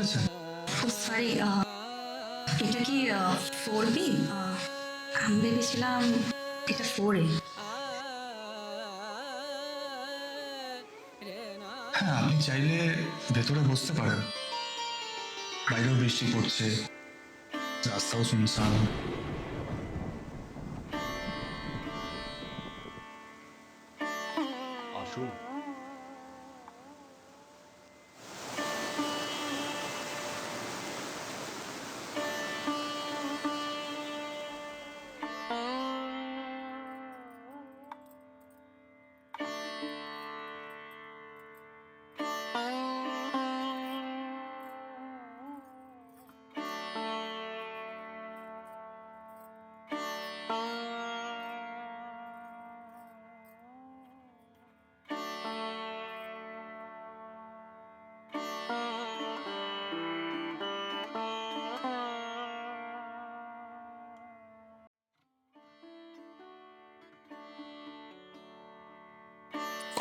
এসেছেন সরি এটা কি ফোর বি আমি ভেবেছিলাম এটা ফোর এ হ্যাঁ আপনি চাইলে ভেতরে বসতে পারেন। বাইরেও বৃষ্টি পড়ছে রাস্তাও শুনশান আসুন।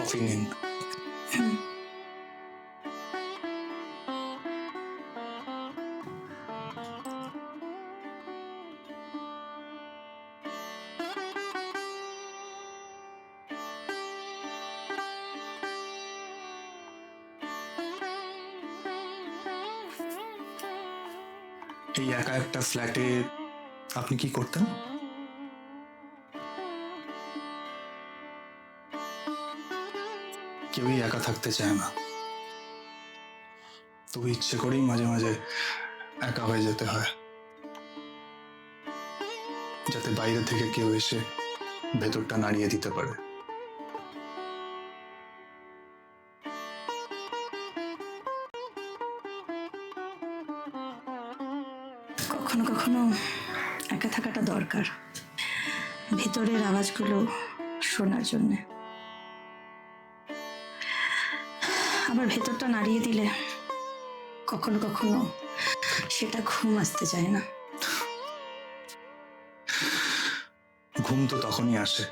কফি নিন এই একা একটা ফ্ল্যাটে আপনি কি করতেন? কেউই একা থাকতে চায় না। তবু ইচ্ছে করেই মাঝে মাঝে একা হয়ে যেতে হয়। যাতে বাইরে থেকে কেউ এসে ভেতরটা নাড়িয়ে দিতে পারে। কখনো কখনো একা থাকাটা দরকার। ভেতরের আওয়াজগুলো শোনার জন্যে। আবার ভেতরটা নাড়িয়ে দিলে কখনো কখনো সেটা ঘুম আসতে চায় না। ঘুম তো তখনই আসে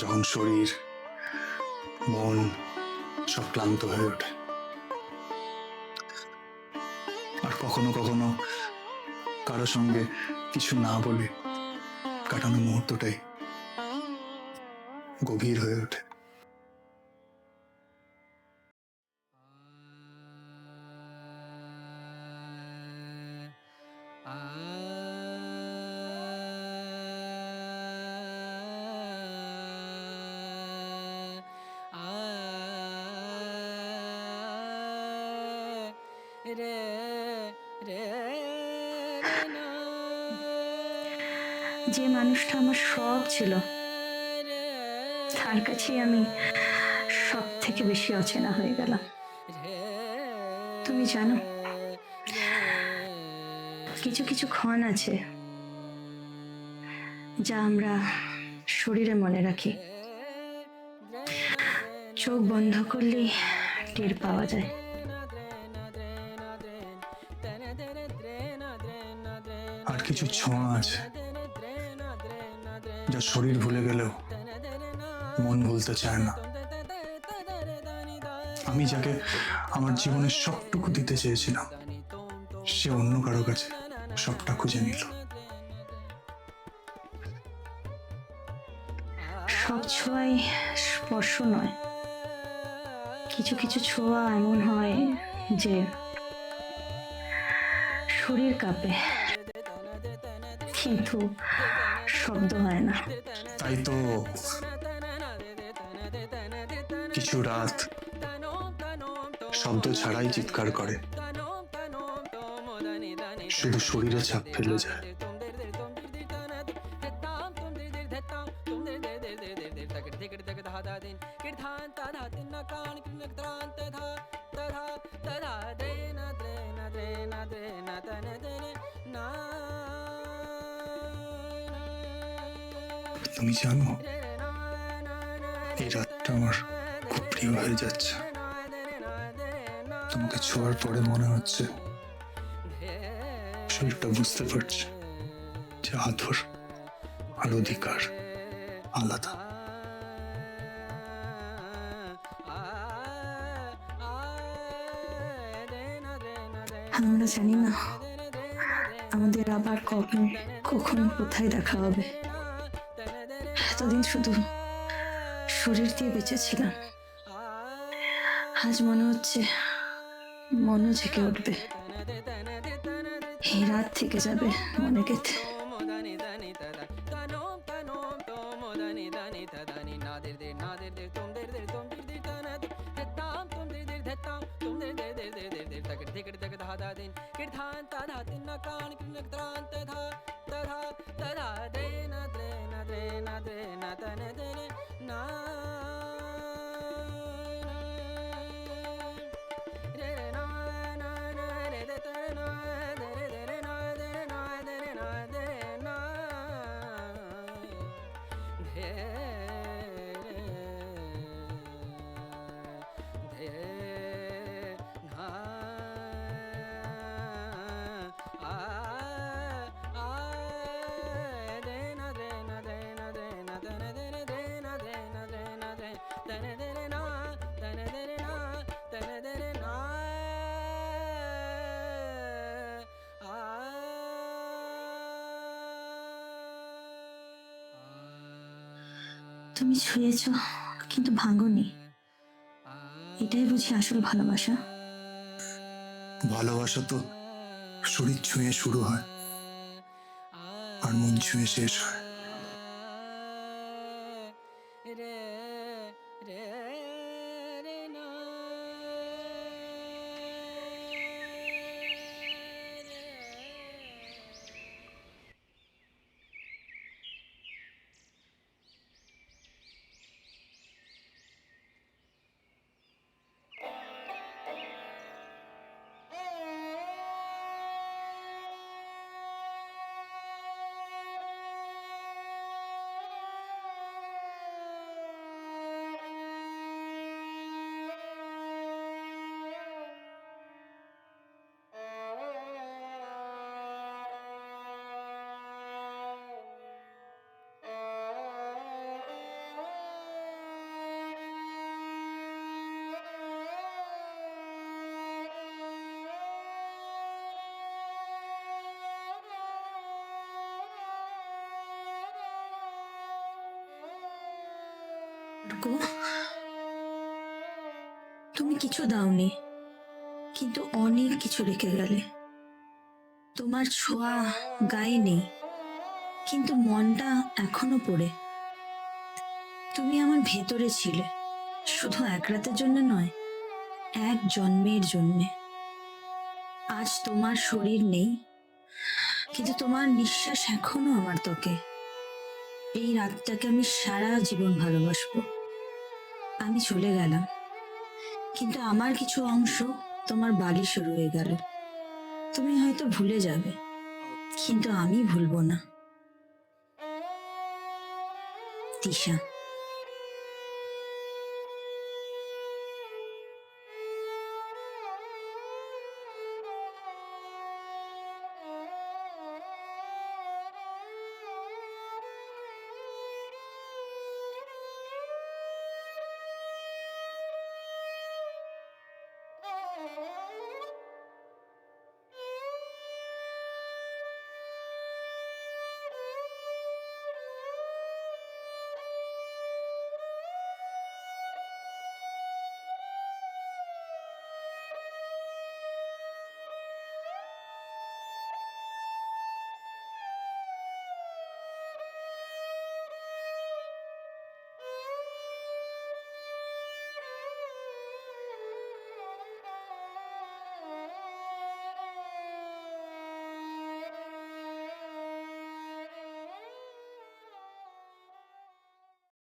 যখন শরীর, মন সব ক্লান্ত হয়ে ওঠে। আর কখনো কখনো কারও সঙ্গে কিছু না বলে কাটানো মুহূর্তটাই গভীর হয়ে ওঠে। রে রে যে মানুষটা আমার সব ছিল তার কাছেই আমি সব থেকে বেশি অচেনা হয়ে গেলাম তুমি জানো কিছু কিছু ক্ষণ আছে যা আমরা শরীরে মনে রাখি চোখ বন্ধ করলেই টের পাওয়া যায় কিছু ছোঁয়া আছে যা শরীর ভুলে গেলেও মন ভুলতে চায় না। আমি যাকে আমার জীবনের সবটুকু দিতে চেয়েছিলাম, সে অন্য কারও কাছে সবটা খুঁজে নিল। সব ছোঁয়াই স্পর্শ নয়। কিছু কিছু ছোঁয়া এমন হয় যে শরীর কাঁপে। কিন্তু শব্দ হয় না। তাই তো কিছু রাত শব্দ ছাড়াই চিৎকার করে। শুধু শরীরে ছাপ ফেলে যায়। তুমি জানো, এই রাতটা আমার খুব প্রিয় হয়ে যাচ্ছে। তোমাকে ছোঁয়ার পরে মনে হচ্ছে শরীরটা বুঝতে পারছে যে আধর আর অধিকার আলাদা আমরা জানি না আমাদের আবার কখন কখন কোথায় দেখা হবে। এতদিন শুধু শরীর দিয়ে বেঁচেছিলাম আজ মনে হচ্ছে মনও জেগে উঠবে এই রাত থেকে যাবে মনে গেতে তুমি ছুঁয়েছ কিন্তু ভাঙনি। এটাই বুঝি আসল ভালোবাসা। ভালোবাসা তো শরীর ছুঁয়ে শুরু হয় আর মন ছুঁয়ে শেষ হয়। রে রে রে। তুমি কিছু দাওনি, কিন্তু অনেক কিছু রেখে গেলে। তোমার ছোঁয়া গায়ে নেই, কিন্তু মনটা এখনও পড়ে। তুমি আমার ভেতরে ছিলে, শুধু এক রাতের জন্য নয়, এক জন্মের জন্যে। আজ তোমার শরীর নেই, কিন্তু তোমার নিঃশ্বাস এখনও আমার ত্বকে। এই রাতটাকে আমি সারা জীবন ভালোবাসবো। আমি চলে গেলাম। কিন্তু আমার কিছু অংশ তোমার বালিশে রয়ে গেল। তুমি হয়তো ভুলে যাবে, কিন্তু আমি ভুলবো না। তিশা। Oh,